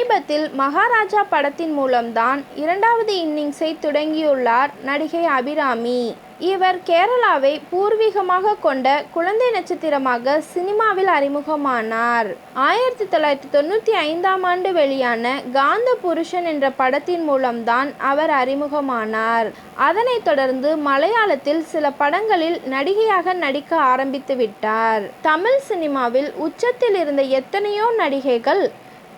சமீபத்தில் மகாராஜா படத்தின் மூலம்தான் இரண்டாவது இன்னிங்ஸை தொடங்கியுள்ளார் நடிகை அபிராமி. இவர் கேரளாவை பூர்வீகமாக கொண்ட குழந்தை நட்சத்திரமாக சினிமாவில் அறிமுகமானார். ஆயிரத்தி தொள்ளாயிரத்தி தொண்ணூற்றி ஐந்தாம் ஆண்டு வெளியான காந்த புருஷன் என்ற படத்தின் மூலம்தான் அவர் அறிமுகமானார். அதனைத் தொடர்ந்து மலையாளத்தில் சில படங்களில் நடிகையாக நடிக்க ஆரம்பித்து விட்டார். தமிழ் சினிமாவில் உச்சத்தில் இருந்த எத்தனையோ நடிகைகள்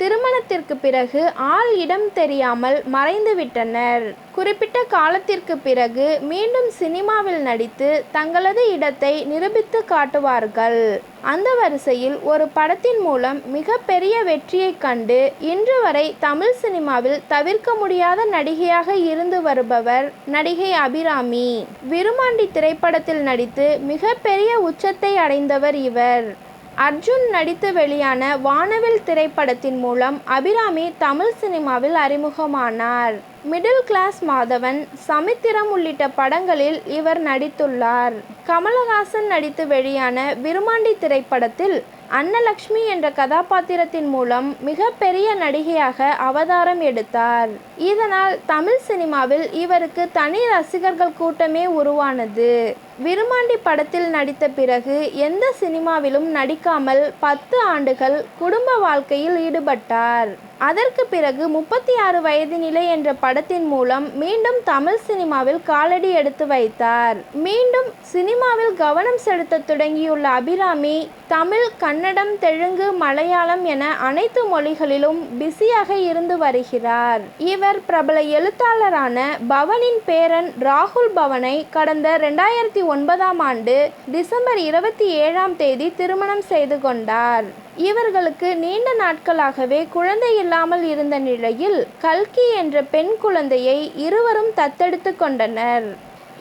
திருமணத்திற்கு பிறகு ஆள் இடம் தெரியாமல் மறைந்துவிட்டனர். குறிப்பிட்ட காலத்திற்கு பிறகு மீண்டும் சினிமாவில் நடித்து தங்களது இடத்தை நிரூபித்து காட்டுவார்கள். அந்த வரிசையில் ஒரு படத்தின் மூலம் மிகப்பெரிய வெற்றியைக் கண்டு இன்று வரை தமிழ் சினிமாவில் தவிர்க்க முடியாத நடிகையாக இருந்து வருபவர் நடிகை அபிராமி. விருமாண்டி திரைப்படத்தில் நடித்து மிகப்பெரிய உச்சத்தை அடைந்தவர் இவர். அர்ஜுன் நடித்து வெளியான வானவில் திரைப்படத்தின் மூலம் அபிராமி தமிழ் சினிமாவில் அறிமுகமானார். மிடில் கிளாஸ் மாதவன் சமித்திரம் உள்ளிட்ட படங்களில் இவர் நடித்துள்ளார். கமலஹாசன் நடித்து வெளியான விருமாண்டி திரைப்படத்தில் அன்னலக்ஷ்மி என்ற கதாபாத்திரத்தின் மூலம் மிகப்பெரிய நடிகையாக அவதாரம் எடுத்தார். இதனால் தமிழ் சினிமாவில் இவருக்கு தனி ரசிகர்கள் கூட்டமே உருவானது. விருமாண்டி படத்தில் நடித்த பிறகு எந்த சினிமாவிலும் நடிக்காமல் பத்து ஆண்டுகள் குடும்ப வாழ்க்கையில் ஈடுபட்டார். அதற்கு பிறகு முப்பத்தி ஆறு வயது நிலை என்ற படத்தின் மூலம் மீண்டும் தமிழ் சினிமாவில் காலடி எடுத்து வைத்தார். மீண்டும் சினிமாவில் கவனம் செலுத்த தொடங்கியுள்ள அபிராமி தமிழ் கன்னடம் தெலுங்கு மலையாளம் என அனைத்து மொழிகளிலும் பிஸியாக இருந்து வருகிறார். இவர் பிரபல எழுத்தாளரான பவனின் பேரன் ராகுல் பவனை கடந்த ரெண்டாயிரத்தி ஒன்பதாம் ஆண்டு டிசம்பர் இருபத்தி ஏழாம் தேதி திருமணம் செய்து கொண்டார். இவர்களுக்கு நீண்ட நாட்களாகவே குழந்தை இல்லாமல் இருந்த நிலையில் கல்கி என்ற பெண் குழந்தையை இருவரும் தத்தெடுத்து கொண்டனர்.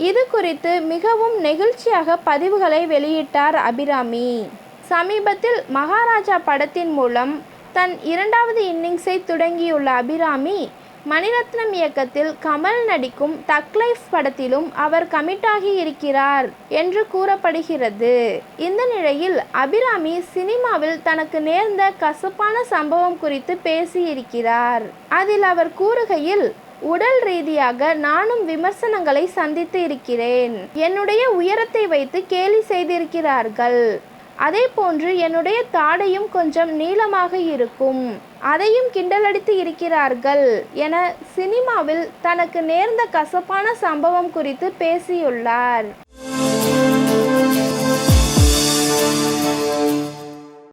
இது குறித்து மிகவும் நெகிழ்ச்சியாக பதிவுகளை வெளியிட்டார் அபிராமி. சமீபத்தில் மகாராஜா படத்தின் மூலம் தன் இரண்டாவது இன்னிங்ஸை தொடங்கியுள்ள அபிராமி மணிரத்னம் இயக்கத்தில் கமல் நடிக்கும் தக் லைஃப் படத்திலும் அவர் கமிட்டாகி இருக்கிறார் என்று கூறப்படுகிறது. இந்த நிலையில் அபிராமி சினிமாவில் தனக்கு நேர்ந்த கசப்பான சம்பவம் குறித்து பேசியிருக்கிறார். அதில் அவர் கூறுகையில் உடல் ரீதியாக நானும் விமர்சனங்களை சந்தித்து இருக்கிறேன். என்னுடைய உயரத்தை வைத்து கேலி செய்திருக்கிறார்கள். அதே போன்று என்னுடைய தாடையும் கொஞ்சம் நீளமாக இருக்கும். அதையும் கிண்டலடித்து இருக்கிறார்கள் என சினிமாவில் தனக்கு நேர்ந்த கசப்பான சம்பவம் குறித்து பேசியுள்ளார்.